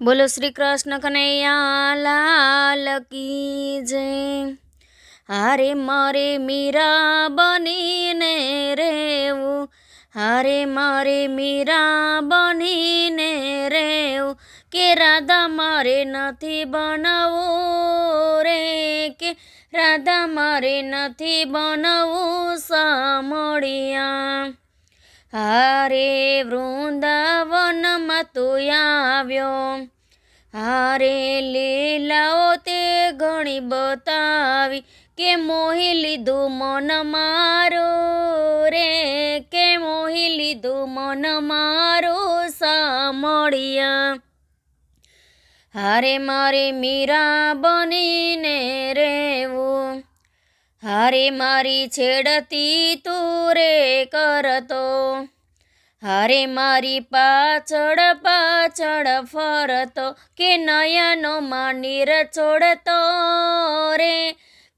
બોલો શ્રી કૃષ્ણ કનૈયા, લાલ કી જય. હારે મારે મીરા બનીને રેવું હારે મારે મીરા બનીને રેવું કે રાધા મારે નથી બનાવવું રે. કે રાધા મારે નથી બનાવવું સામળિયા. હારે વૃંદાવનમાં તું આવ્યો. હારે લીલાઓ તે ઘણી બતાવી કે મોહી લીધું મન મારું રે, કે મોહી લીધું મન મારું સામળિયા હારે મારે મીરા બનીને રેવું હારે મારી છેડતી તું રે કરતો. હારે મારી પાછળ પાછળ ફરતો, કે નયનો નીર છોડતો રે.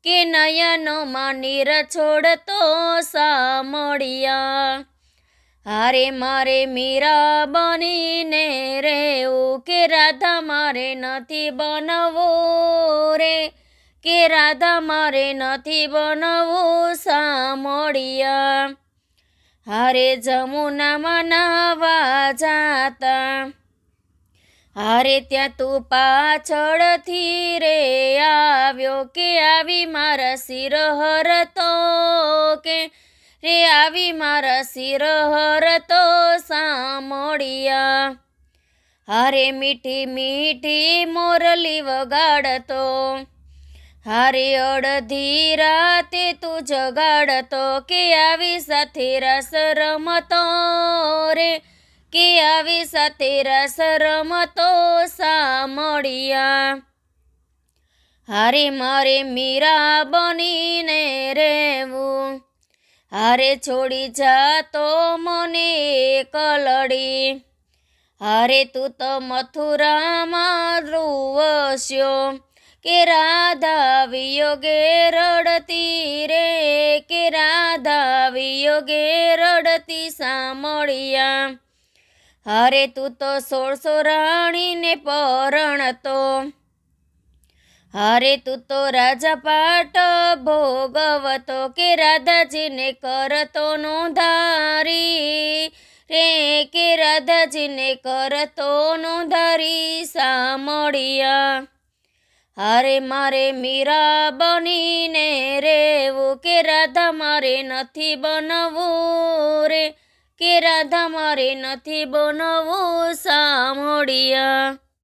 કે નયનો નીર છોડતો સામળિયા. હારે મારે મીરા બનીને રેવું કે રાધા મારે નથી બનવું રે. કે રાધા મારે નથી બનવું સામળિયા. હારે જમુનામાં નાવા જાતા. હારે ત્યાં તું પાછળથી રે આવ્યો કે આવી મારા શિર હરતો કે? રે આવી મારા શિર હરતો સામોડિયા હારે મીઠી મીઠી મોરલી વગાડતો. હારે અડધી રાતે તું જગાડતો કે આવી સાથે રસ રમતો રે? કે આવી સાથે રસ રમતો સામળિયા હારે મારે મીરા બનીને રેવું હારે છોડી જાતો મને કલડી. હારે તું તો મથુરામાં ધ્રુવસ્યો કે રાધા વિયોગે રડતી રે, કે રાધા વિયોગે રડતી સામળિયા. હારે તું તો સોળસો રાણીને પરણતો. હારે તું તો રાજા પાટ ભોગવતો, કે રાધાજીને કરતો નોંધારી. રે, કે રાધાજીને કરતો નોંધારી સામળિયા. હારે મારે મીરા બનીને રેવું, કે રાધા મારે નથી બનવું રે? કે રાધા મારે નથી બનવું સામળિયા